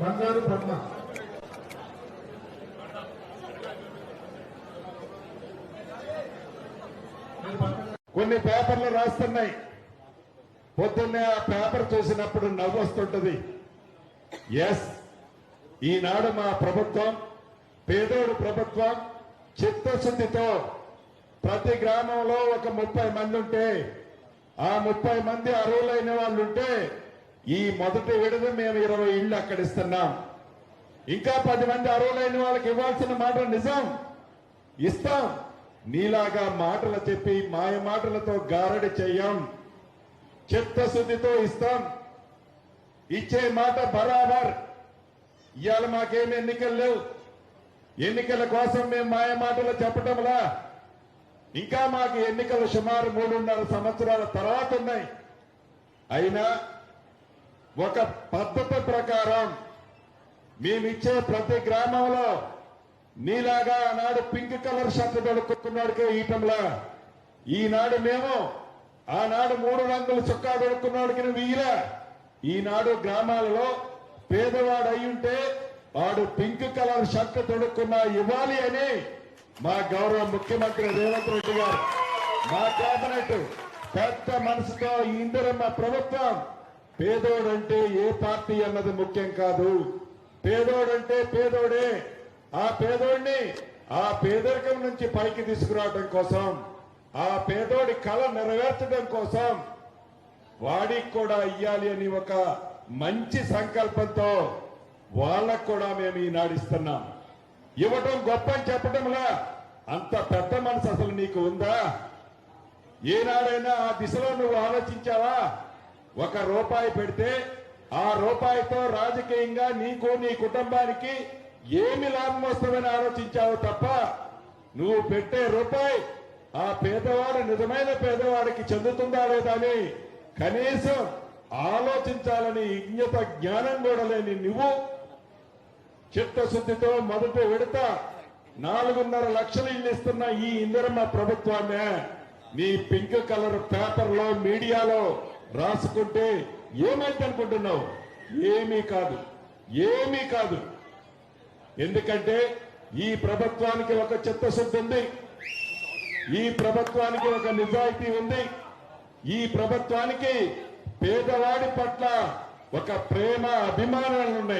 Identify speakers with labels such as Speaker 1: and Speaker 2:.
Speaker 1: బంగారు పద్మ
Speaker 2: కొన్ని పేపర్లు రాస్తున్నాయి. పొద్దున్నే ఆ పేపర్ చూసినప్పుడు నవ్వు వస్తుంటది ఎస్ ఈనాడు మా ప్రభుత్వం పేదోడు ప్రభుత్వం చిత్తశుద్ధితో ప్రతి గ్రామంలో ఒక ముప్పై మంది ఉంటే ఆ ముప్పై మంది అర్హులైన వాళ్ళు ఉంటే ఈ మొదటి విడత మేము ఇరవై ఇళ్ళు అక్కడ ఇస్తున్నాం. ఇంకా పది మంది అర్హులైన వాళ్ళకి ఇవ్వాల్సిన మాట నిజం. ఇస్తాం. నీలాగా మాటలు చెప్పి మాయ మాటలతో గారడి చెయ్యం చిత్తశుద్ధితో ఇస్తాం. ఇచ్చే మాట బరాబర్. ఇవాళ మాకేం ఎన్నికలు లేవు. ఎన్నికల కోసం మేము మాయ మాటలు చెప్పటంలా. ఇంకా మాకు ఎన్నికలు సుమారు మూడున్నర సంవత్సరాల తర్వాత ఉన్నాయి. అయినా ఒక పద్ధతి ప్రకారం మేమిచ్చే ప్రతి గ్రామంలో నీలాగా ఆనాడు పింక్ కలర్ షర్ట్ దొడుక్కున్నాడికే ఈటంలా ఈనాడు మేము ఆనాడు మూడు రంగుల చొక్కా దొడుకున్నాడుకి వీలా ఈనాడు గ్రామాలలో పేదవాడు అయ్యుంటే వాడు పింక్ కలర్ షర్ట్ తొడుక్కున్నా ఇవ్వాలి అని మా గౌరవ ముఖ్యమంత్రి రేవంత్ రెడ్డి గారు. మా కేబినెట్ పెద్ద మనసుతో ఇందిరమ్మ ప్రభుత్వం పేదోడంటే ఏ పార్టీ అన్నది ముఖ్యం కాదు. పేదోడంటే పేదోడే. ఆ పేదోడిని ఆ పేదరికం నుంచి పైకి తీసుకురావడం కోసం ఆ పేదోడి కళ నెరవేర్చడం కోసం వాడికి కూడా ఇయ్యాలి అని ఒక మంచి సంకల్పంతో వాళ్ళకు కూడా మేము ఈనాడు ఇస్తున్నాం. ఇవ్వటం గొప్ప అని చెప్పటంలా? అంత పెద్ద మనసు అసలు నీకు ఉందా? ఏనాడైనా ఆ దిశలో నువ్వు ఆలోచించావా? ఒక రూపాయి పెడితే ఆ రూపాయితో రాజకీయంగా నీకు నీ కుటుంబానికి ఏమి లాభం వస్తుందని ఆలోచించావు తప్ప నువ్వు పెట్టే రూపాయి ఆ పేదవాడు నిజమైన పేదవాడికి చెందుతుందా లేదా అని కనీసం ఆలోచించాలని విజ్ఞత జ్ఞానం కూడా లేని నువ్వు చిత్తశుద్ధితో మొదటి విడత నాలుగున్నర లక్షలు ఇల్లు ఇస్తున్న ఈ ఇందిరమ్మ ప్రభుత్వాన్ని నీ పింక్ కలర్ పేపర్లో మీడియాలో రాసుకుంటే ఏమైంది అనుకుంటున్నావు? ఏమీ కాదు. ఏమీ కాదు. ఎందుకంటే ఈ ప్రభుత్వానికి ఒక చిత్తశుద్ధి ఉంది. ఈ ప్రభుత్వానికి ఒక నిజాయితీ ఉంది. ఈ ప్రభుత్వానికి పేదవాడి పట్ల ఒక ప్రేమ అభిమానాలు ఉన్నాయి.